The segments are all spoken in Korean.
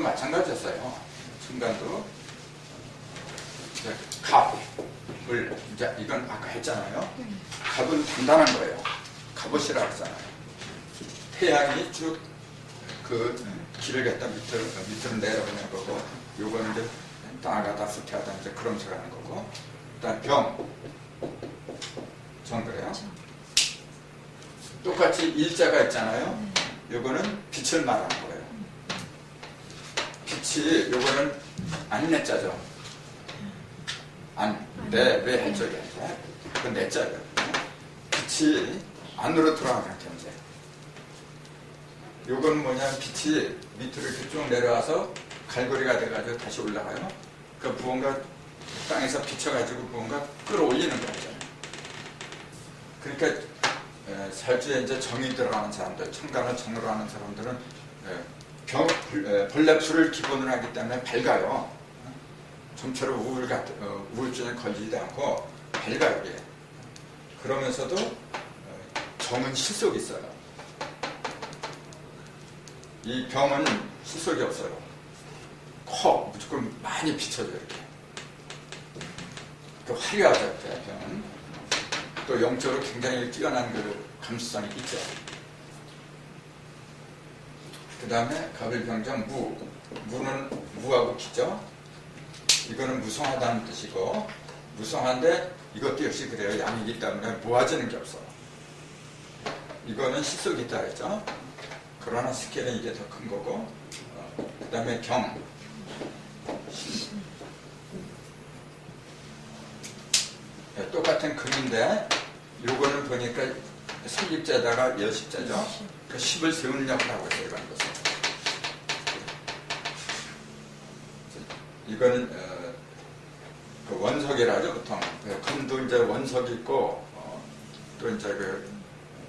마찬가지였어요. 이제 갑을 이제 이건 아까 했잖아요. 갑은 단단한 거예요. 갑옷이라고 했잖아요. 태양이 쭉 그 길을 갖다 밑으로 밑으로 내려보는 거고, 요거는 이제 나가다 후퇴하다 이제 그런 소리 하는 거고, 일단 병, 정 그래요. 똑같이 일자가 있잖아요. 요거는 빛을 말하는 빛이 요거는. 안, 내, 왜 해적이 아니라 그건 내자예요. 빛이 안으로 들어가는 경제. 요건 뭐냐면 빛이 밑으로 이렇게 쭉 내려와서 갈고리가 돼가지고 다시 올라가요. 그 무언가 땅에서 비춰가지고 무언가 끌어올리는 거잖아요. 그러니까 에, 살주에 이제 정이 들어가는 사람들, 청간을 정으로 하는 사람들은 에, 병, 에, 벌레풀을 기본으로 하기 때문에 밝아요. 좀처럼 우울 같, 어, 우울증에 걸리지 않고 밝아요, 이게. 그러면서도 어, 정은 실속이 있어요. 이 병은 실속이 없어요. 커, 무조건 많이 비춰져요, 이렇게. 그 화려하죠, 병은. 또 영적으로 굉장히 뛰어난 그 감수성이 있죠. 그 다음에 가빌병장 무. 무는 무하고 기죠. 이거는 무성하다는 뜻이고, 무성한데 이것도 역시 그래요. 양이기 때문에 모아지는 게 없어. 이거는 실속이 있다 했죠. 그러나 스케일은 이게 더 큰 거고, 그 다음에 경. 네, 똑같은 금인데 요거는 보니까 설립자에다가 여십자죠. 그 10을 세우는 역할을 하고 있어요. 이런 것은. 이거는 어, 그 원석이라죠 보통. 그 금도 이제 원석이 있고 어, 또 이제 그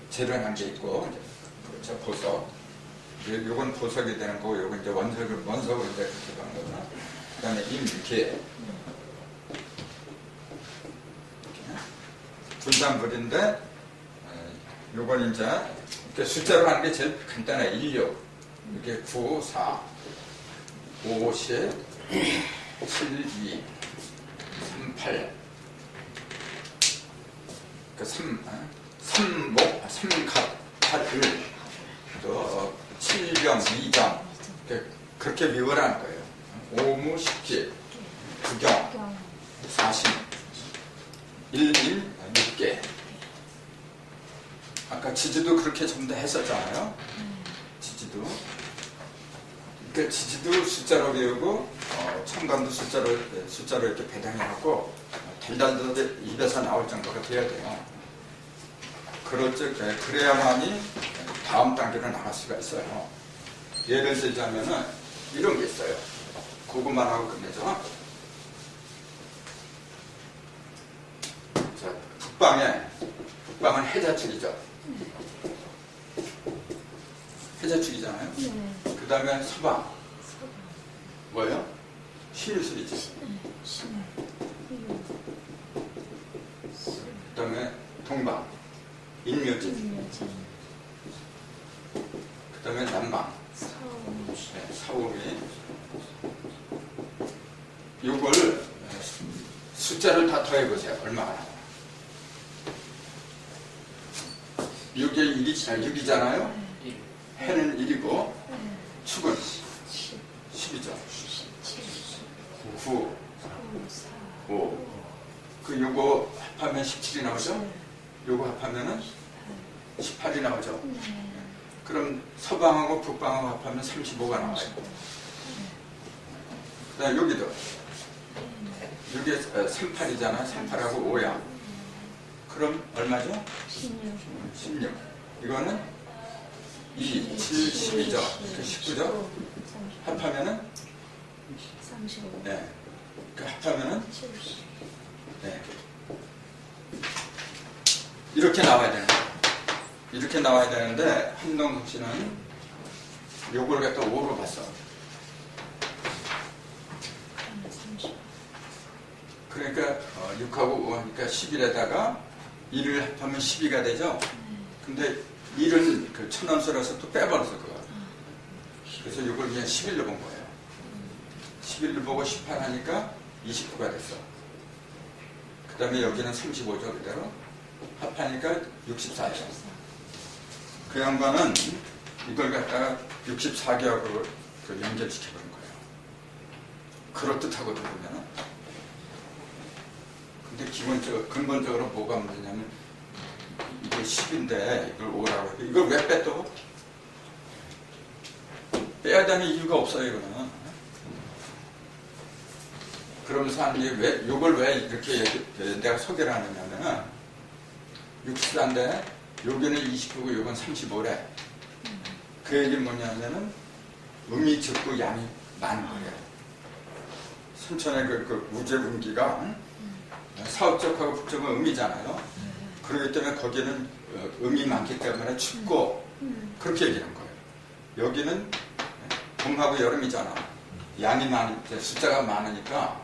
재련한 게 있고 그렇죠 보석. 요- 요건 보석이 되는 거고 요건 이제 원석을 원석으로 이제 그렇게 가는 거죠. 그다음에 임기. 분산불인데 어, 요건 이제 이렇게 숫자로 하는 게 제일 간단해 16 이게 9, 4 5, 10 7, 2 3, 8그 3, 어? 3목, 3갑, 8, 1또 7병, 2장 그렇게 미워라는 거예요 오무, 10기 9경 40 1일 6개. 아까 지지도 그렇게 전부 다 했었잖아요. 지지도. 그러니까 지지도 숫자로 배우고 어, 청감도 숫자로 숫자로 이렇게 배당해갖고 어, 달달도 입에서 나올 정도가 돼야 돼요. 그렇죠. 그래야만이 다음 단계로 나갈 수가 있어요. 예를 들자면은 이런 게 있어요. 그것만 하고 끝내죠. 자, 북방에 북방은 해자축이죠. 해자축이잖아요. 네. 그 다음에 서방 뭐예요? 신유술이지. 그 다음에 동방 인묘지. 그 다음에 남방 네, 사오미. 요걸 숫자를 다 더해보세요. 얼마가 나와? 6에 1이, 아, 6이잖아요? 해는 1이고, 축은 10이죠. 9, 5. 그 요거 합하면 17이 나오죠? 요거 합하면은 18이 나오죠? 그럼 서방하고 북방하고 합하면 35가 나와요. 그 다음 여기도. 이게 38이잖아. 38하고 5야. 그럼 얼마죠? 16. 이거는 2, 7, 12죠. 19죠? 합하면은, 35. 네. 그 합하면은, 70. 네. 이렇게 나와야 되는 거예요. 이렇게 나와야 되는데, 한동국 씨는 요걸 갖다 5로 봤어. 그러면 30. 그러니까 어, 6하고 5하니까 11에다가 1을 합하면 12가 되죠. 근데 1은 그 천원수라서 또 빼버려서 그거. 그래서 이걸 그냥 11로 본 거예요. 11을 보고 18 하니까 29가 됐어. 그 다음에 여기는 35죠, 그대로. 합하니까 64죠. 그 양반은 이걸 갖다가 64개하고 그 연결시켜버린 거예요. 그럴듯하거든, 보면은. 근데 기본적으로, 근본적으로 뭐가 문제냐면, 이게 10인데 이걸 5라고 해. 이걸 왜 빼도? 빼야 되는 이유가 없어요, 이거는. 그러면서 하는 게 왜, 요걸 왜 이렇게 얘기- 내가 소개를 하느냐면은, 64인데, 여기는 29고 요건 35래. 그 얘기는 뭐냐면은, 음이 적고 양이 많은 거예요. 순천의 그, 그 우제 분기가, 응? 사업적하고 북적은 음이잖아요. 그렇기 때문에 거기는 어, 음이 많기 때문에 춥고, 그렇게 얘기한 거예요. 여기는 봄하고 여름이잖아. 양이 많, 이제 숫자가 많으니까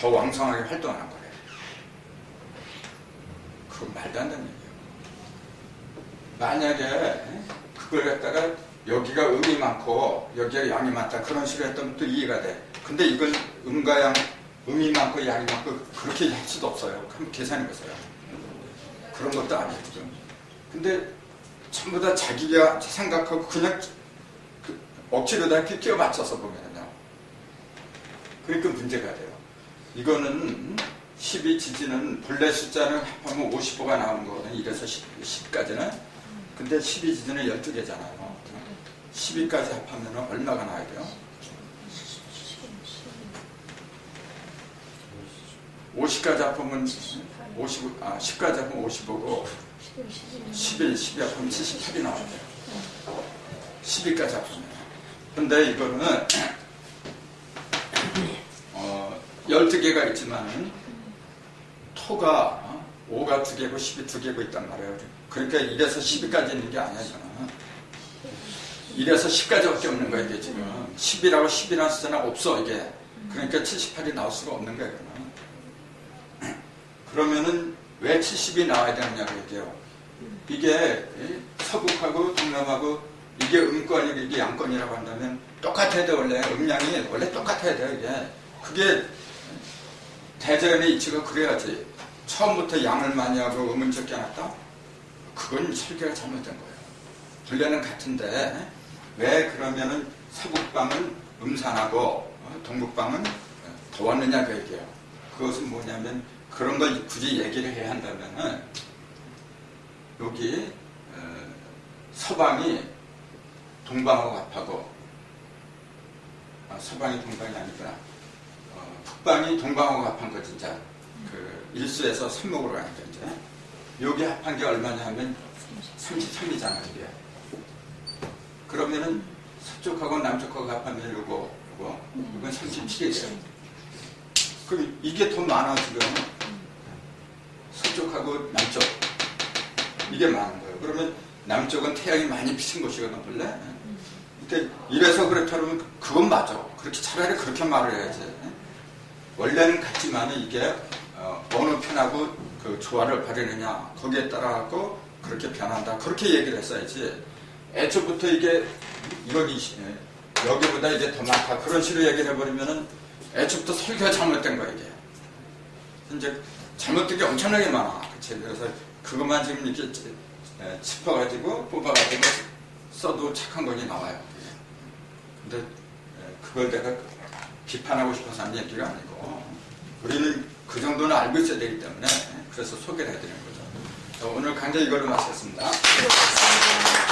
더 왕성하게 활동하는 거래. 그건 말도 안 되는 얘기예요. 만약에 그걸 갖다가 여기가 음이 많고 여기가 양이 많다 그런 식으로 했다면 또 이해가 돼. 근데 이걸 음과 양, 음이 많고 양이 많고 그렇게 할 수도 없어요. 한번 계산해 보세요. 그런 것도 아니거든. 근데 전부 다 자기가 생각하고 그냥 그 억지로 다 이렇게 끼워 맞춰서 보면요. 그러니까 문제가 돼요. 이거는 12 지지는 본래 숫자는 합하면 55가 나오는 거거든요. 이래서 10, 까지는 근데 12 지지는 12개잖아요. 12까지 합하면 얼마가 나와야 돼요? 50까지 합하면 50, 아, 10까지 합하면 55고 11, 12 합하면 78이 나와야 돼요. 12까지 합하면. 근데 이거는 어, 12개가 있지만 토가 5가 2개고 10이 2개고 있단 말이에요. 그러니까 1에서 12까지 있는 게 아니야, 저는. 1에서 10까지밖에 없는 거야, 이게 지금. 10이라고 10이라는 숫자는 없어, 이게. 그러니까 78이 나올 수가 없는 거야, 그러면. 그러면은 왜 70이 나와야 되느냐고 얘기해요. 이게 이 서북하고 동남하고 이게 음권이고 이게 양권이라고 한다면 똑같아야 돼, 원래. 음량이 원래 똑같아야 돼, 이게. 그게 대전의 이치가 그래야지. 처음부터 양을 많이 하고 음을 적게 놨다? 그건 설계가 잘못된 거예요. 본래는 같은데 왜 그러면은 서북방은 음산하고 어, 동북방은 더 왔느냐 그 얘기예요. 그것은 뭐냐면 그런 걸 굳이 얘기를 해야 한다면은 여기 어, 서방이 동방하고 합하고 아, 서방이 동방이 아니구나. 어, 북방이 동방하고 합한 거 진짜 그 일수에서 삼목으로 가니까 이제. 여기 합한 게 얼마냐 하면 33이잖아 이게. 그러면은 서쪽하고 남쪽하고 합하면 요거 요거. 이건 37이 돼요. 그럼 이게 더 많아 지금? 서쪽하고 남쪽. 이게 많은 거예요. 그러면 남쪽은 태양이 많이 비친 곳이거든 본래? 그러니까 이래서 그렇다면 그건 맞아. 그렇게 차라리 그렇게 말을 해야지 원래는 같지만 이게 어, 느 편하고 그 조화를 벌이느냐 거기에 따라 갖고 그렇게 변한다. 그렇게 얘기를 했어야지. 애초부터 이게 여기 여기보다 이제 더 많다. 그런 식으로 얘기를 해버리면은 애초부터 설계가 잘못된 거야 이게. 이제 잘못된 게 엄청나게 많아. 그치? 그래서 그것만 지금 이렇게 찌- 에, 짚어가지고 뽑아가지고 써도 착한 거니 나와요. 근데 에, 그걸 내가 비판하고 싶어서 하는 얘기가 아니고 우리는 그 정도는 알고 있어야 되기 때문에 그래서 소개를 해드리는 거죠. 자, 오늘 강좌 이걸로 마쳤습니다. 수고하셨습니다.